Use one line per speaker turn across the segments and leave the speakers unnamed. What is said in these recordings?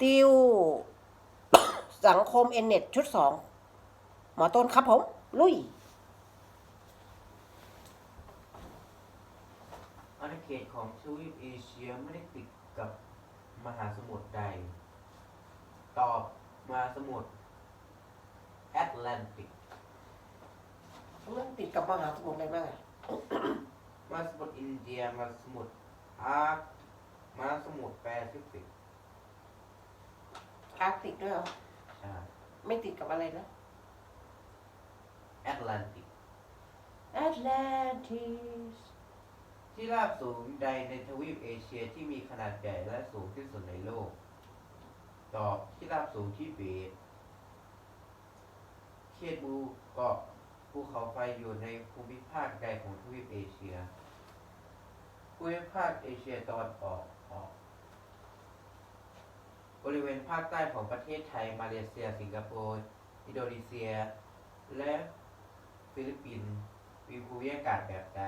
ติว สังคมเอ็นเน็ตชุดสองหมอต้นครับผม ลุย
อาณาเขตของทวีปเอเชียไม่ได้ติดกับมหาสมุทรใด ตอบมหาสมุทรแอตแลนติก
มันติดกับมหาสมุทรอะไรบ้างอะ
มหาสมุทรอินเดียมหาสมุทรอาร์กมหาสมุทรแปซิฟิก
อาร์กติกด้วยเหรอ
ใช่
ไม่ติดกับอะไรนะ
แอตแลนติก
แอตแลนติส
ที่ราบสูงใดในทวีปเอเชียที่มีขนาดใหญ่และสูงที่สุดในโลก ตอบที่ราบสูงที่เบตเขตบูเกาะภูเขาไฟอยู่ในภูมิภาคใดของทวีปเอเชีย ภูมิภาคเอเชียตะวันออกออก บริเวณภาคใต้ของประเทศไทย มาเลเซีย สิงคโปร์ อินโดนีเซีย และฟิลิปปินส์มีภูมิอากาศแบบใด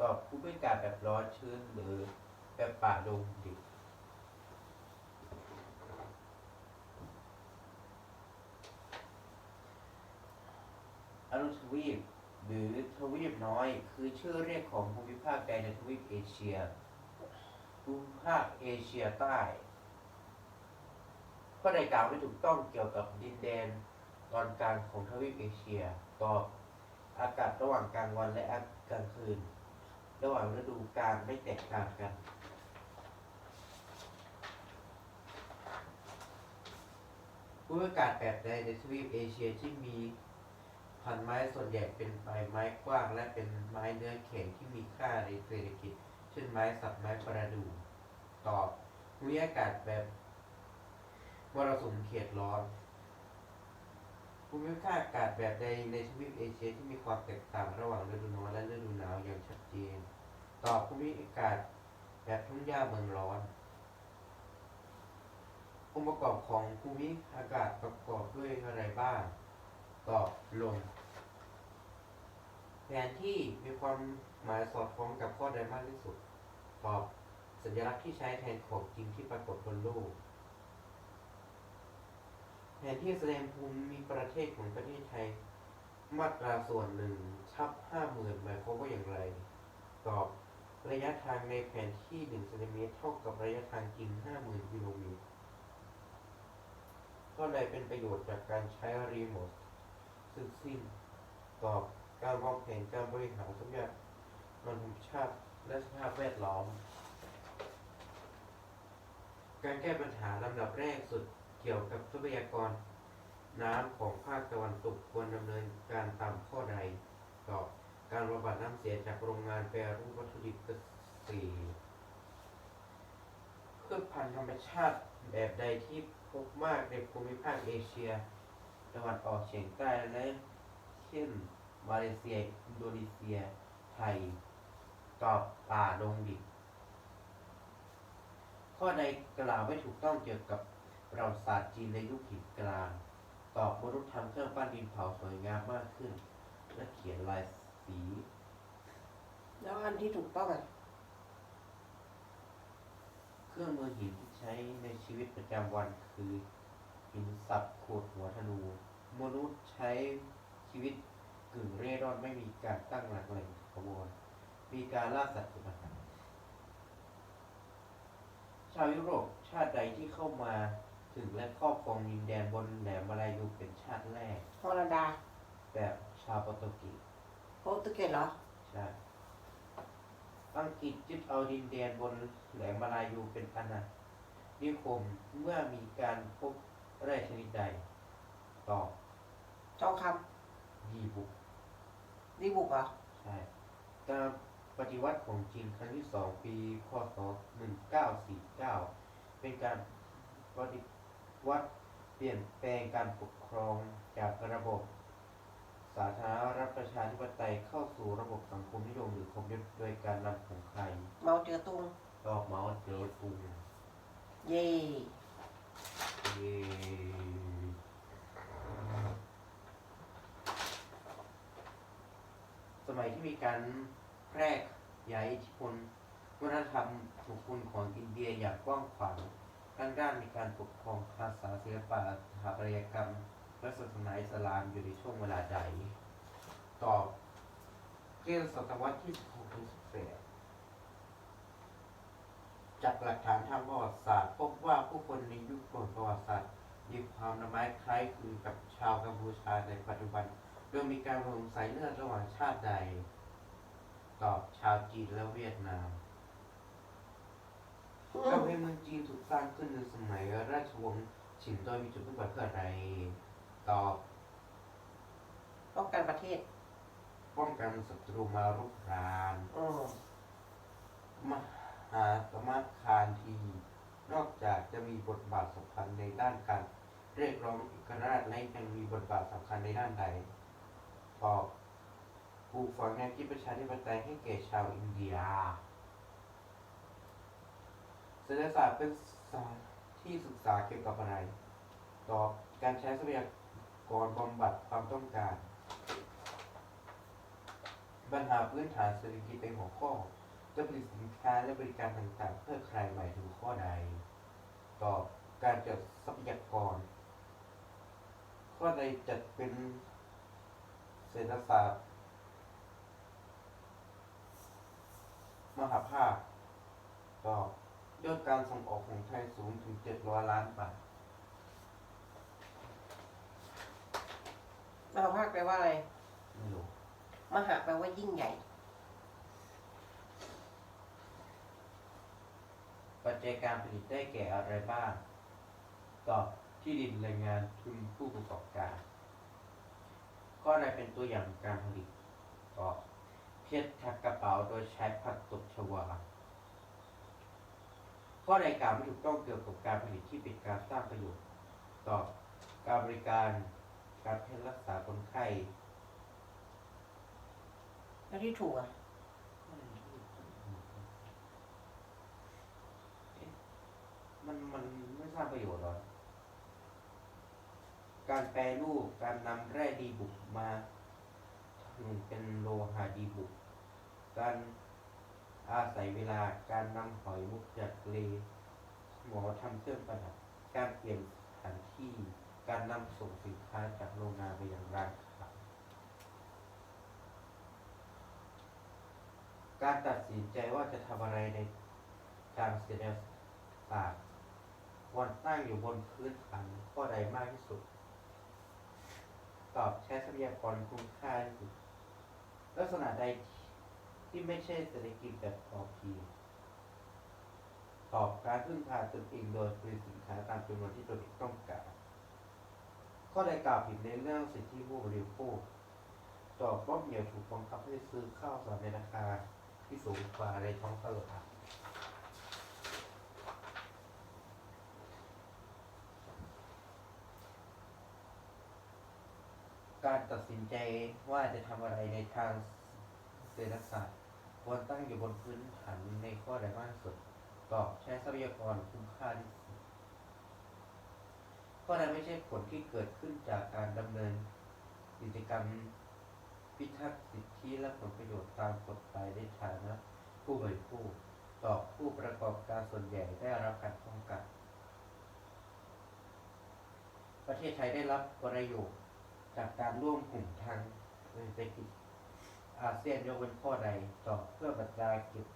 ตอบภูมิอากาศแบบร้อนชื้นหรือแบบป่าดงดิบอนุทวีปหรือทวีปน้อย คือชื่อเรียกของภูมิภาคใดในทวีปเอเชีย ภูมิภาคเอเชียใต้ ข้อใดกล่าวไม่ถูกต้องเกี่ยวกับดินแดนตอนกลางของทวีปเอเชียตอบอากาศระหว่างกลางวันและกลางคืน ระหว่างฤดูกาลไม่แตกต่างกัน ภูมิอากาศแบบใดในทวีปเอเชียที่มีพันไม้ส่วนใหญ่เป็นใบไม้กว้าง และเป็นไม้เนื้อแข็งที่มีค่าในเศรษฐกิจ เช่นไม้สักไม้ประดู่ตอบภูมิอากาศแบบ มรสุมเขตร้อนภูมิภาคอากาศแบบใดในทวีปเอเชียที่มีความแตกต่างระหว่างฤดูร้อนและฤดูหนาวอย่างชัดเจนตอบภูมิอากาศแบบทุ่งหญ้าเมืองร้อน องค์ประกอบของภูมิอากาศประกอบด้วยอะไรบ้างตอบลม แผนที่มีความหมายสอดคล้องกับข้อใดมากที่สุด ตอบสัญลักษณ์ที่ใช้แทนของจริงที่ปรากฏบนโลก ผนที่แสดงภูมิประเทศของประเทศไทย มาตราส่วนหนึ่งทับห้าหมื่นหมายความว่าอย่างไร ตอบระยะทางในแผนที่หนึ่งเซนติเมตรเท่ากับระยะทางจริงห้าหมื่นกิโลเมตรข้อใดเป็นประโยชน์จากการใช้รีโมทซึ่งสิ้นตอบการวางแผนการบริหารทรัพยากรธรรมชาติและสภาพแวดล้อม การแก้ปัญหาลำดับแรกสุด เกี่ยวกับทรัพยากร น้ำของภาคตะวันตกควรดำเนินการตามข้อใดตอบการบำบัดน้ำเสียจากโรงงานแปรรูปวัตถุดิบเกษตรพืชพันธุ์ธรรมชาติแบบใดที่พบมากในภูมิภาคเอเชียตะวันออกเฉียงใต้และเช่นมาเลเซียอินโดนีเซีย ไทย ตอบป่าดงดิบข้อใดกล่าวไม่ถูกต้องเกี่ยวกับ ประวัติศาสตร์จีนในยุคหินกลางตอบมนุษย์ทำเครื่องปั้นดินเผาสวยงามมากขึ้น และเขียนลายสี
แล้วอันที่ถูกต้องอะ
เครื่องมือหินที่ใช้ในชีวิตประจำวันคือ หินสับขูดหัวธนู มนุษย์ใช้ชีวิตกึ่งเร่ร่อนไม่มีการตั้งหลักแหล่งขบวน มีการล่าสัตว์เป็นอาหารชาวยุโรปชาติใดที่เข้ามา ถึงและครอบครองดินแดนบนแหลมมาลายูเป็นชาติแรก
ฮอลันดา
แบบชาวโปรตุเกส
โปรตุเกสเหรอ
ใช่อังกฤษยึดเอาดินแดนบนแหลมมาลายูเป็นอาณานิคมเมื่อมีการพบแร่ชนิดใดตอบ
ทองค
ดีบุกำ
ดีบุกเหรอ
ใช่ การปฏิวัติของจีนครั้งที่สองปี พศ 1949 เป็นการปฏิ วัติเปลี่ยนแปลงการปกครองจากระบบ สาธารณรัฐประชาธิปไตยเข้าสู่ระบบสังคมนิยมหรือคอมมิวนิสต์โดยการนำของใคร
เมาเจอตุง
ดอกเมาส์เจอตุง
เย่
เย้สมัยที่มีการแพร่ขยายอิทธิพลวัฒนธรรมบุคคลของอินเดียอย่างกว้างขวาง ด้านด้านในการปกครองภาษาศิลปะสถาปัตยกรรมและศาสนาอิสลามอยู่ในช่วงเวลาใด ตอบเกี่ยวศตวรรษที่16ถึง18จากหลักฐานทางประวัติศาสตร์พบว่าผู้คนในยุคก่อนประวัติศาสตร์มีความละไม้คล้ายคลึงกับชาวกัมพูชาในปัจจุบัน โดยมีการผสมสายเลือดระหว่างชาติใด ตอบชาวจีนและเวียดนาม กำแพงเมืองจีนถูกสร้างขึ้นในสมัยราชวงศ์ฉินโดยมีจุดมุ่งหมายเพื่ออะไร ตอบ
ป้องกันประเทศ
ป้องกันศัตรูมารุกราน
อืม
มหาสมาคารทีนอกจากจะมีบทบาทสำคัญในด้านการเรียกร้องเอกราชและยังมีบทบาทสำคัญในด้านใดตอบปลูกฝังแนวคิดประชาธิปไตยให้แก่ชาวอินเดีย เศรษฐศาสตร์เป็นศาสตร์ที่ศึกษาเกี่ยวกับอะไร ตอบการใช้ทรัพยากรบำบัดความต้องการ ปัญหาพื้นฐานเศรษฐกิจเป็นหัวข้อ จะผลิตสินค้าและบริการต่างๆ เพื่อใครหมายถึงข้อใด ตอบการจัดทรัพยากร ข้อใดจัดเป็นเศรษฐศาสตร์ มหาภาคตอบ ยอดการส่งออกของไทยสูงถึง 700 ล้านบาท
มหาภาคแปลว่าอะไร
ไม่รู้
มหาแปลว่ายิ่งใหญ่
ปัจจัยการผลิตได้แก่อะไรบ้าง ตอบที่ดินแรงงานทุนผู้ประกอบการ ข้อใดเป็นตัวอย่างการผลิตตอบเพชรทักกระเป๋าโดยใช้ผักตบชวา ข้อใดกล่าวไม่ถูกต้องเกี่ยวกับการผลิตที่เป็นการสร้างประโยชน์ตอบการบริการการแพทย์รักษาคนไข้
แล้วที่ถูกอะ
มันมันไม่สร้างประโยชน์หรอ การแปรรูปการนำแร่ดีบุกมาทำเป็นโลหะดีบุก การ อาศัยเวลาการนำหอยมุกจากเลหมอทำเครื่องประดับ การเปลี่ยนสถานที่ การนำส่งสินค้าจากโรงงานไปยังร้านค้าการตัดสินใจว่าจะทำอะไรในทางเศรษฐศาสตร์ควรตั้งอยู่บนพื้นฐานข้อใดมากที่สุด ตอบใช้ทรัพยากรคุ้มค่าที่สุด ลักษณะใดที่ ที่ไม่ใช่เศรษฐกิจแบบพอเพียงตอบการพึ่งพาตนเองโดยผลิตสินค้าตามจำนวนที่ตนเองต้องการข้อใดกล่าวผิดในเรื่องสิทธิผู้บริโภคตอบว่าเหมียวถูกบังคับให้ซื้อข้าวสารในราคาที่สูงกว่าในท้องตลาดการตัดสินใจว่าจะทำอะไรในทางเศรษฐศาสตร์ ควรตั้งอยู่บนพื้นฐานในข้อใดมากที่สุดตอบใช้ทรัพยากรคุ้มค่าที่สุดข้อใดไม่ใช่ผลที่เกิดขึ้นจากการดำเนินกิจกรรมพิทักษ์สิทธิและผลประโยชน์ตามกฎหมายในฐานะผู้บริโภคตอบผู้ประกอบการส่วนใหญ่ได้รับการป้องกัน ประเทศไทยได้รับประโยชน์จากการร่วมกลุ่มทางเศรษฐกิจ อาเซียนยกเว้นข้อใดต่อเพื่อบรรดาเก็บ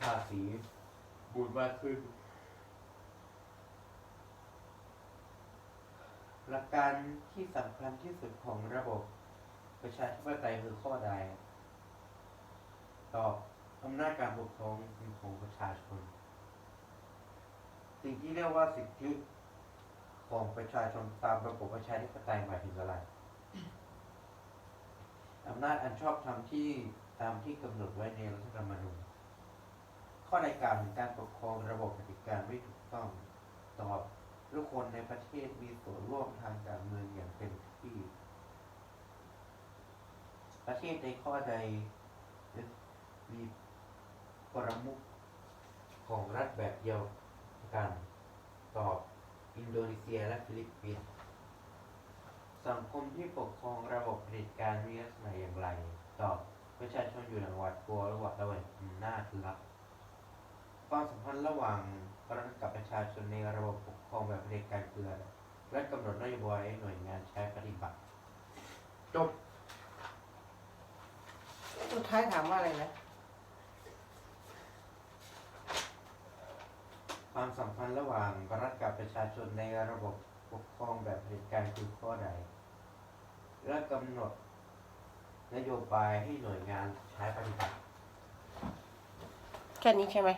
ภาษีบูรมากขึ้นหลักการที่สำคัญที่สุดของระบบ ประชาธิปไตยคือข้อใด ตอบอำนาจการปกครองเป็นของประชาชน สิ่งที่เรียกว่าสิทธิของประชาชนตามระบบประชาธิปไตยหมายถึงอะไร อำนาจอันชอบธรรมที่ตามที่กำหนดไว้ในรัฐธรรมนูญข้อใดกล่าวถึงการปกครองระบบปฏิการไม่ถูกต้องตอบทุกคนในประเทศมีส่วนร่วมทางการเมืองอย่างเต็มที่ ประเทศในข้อใดมีประมุขของรัฐแบบเดียวกัน ตอบ อินโดนีเซียและฟิลิปปินส์ สังคมที่ปกครองระบบเผด็จการมีลักษณะอย่างไร ตอบประชาชนอยู่ในหวาดกลัวระหว่างระหว่างอำนาจลับความสัมพันธ์ระหว่างรัฐกับประชาชนในระบบปกครองแบบเผด็จการเกลือและกำหนดนโยบายให้หน่วยงานใช้ปฏิบัติจบ
สุดท้ายถามว่าอะไรนะ
ความสัมพันธ์ระหว่างรัฐกับประชาชนในระบบปกครองแบบเผด็จการคือข้อใด และกำหนดนโยบายให้หน่วยงานใช้ปฏิบัติ
แค่นี้ใช่ไหม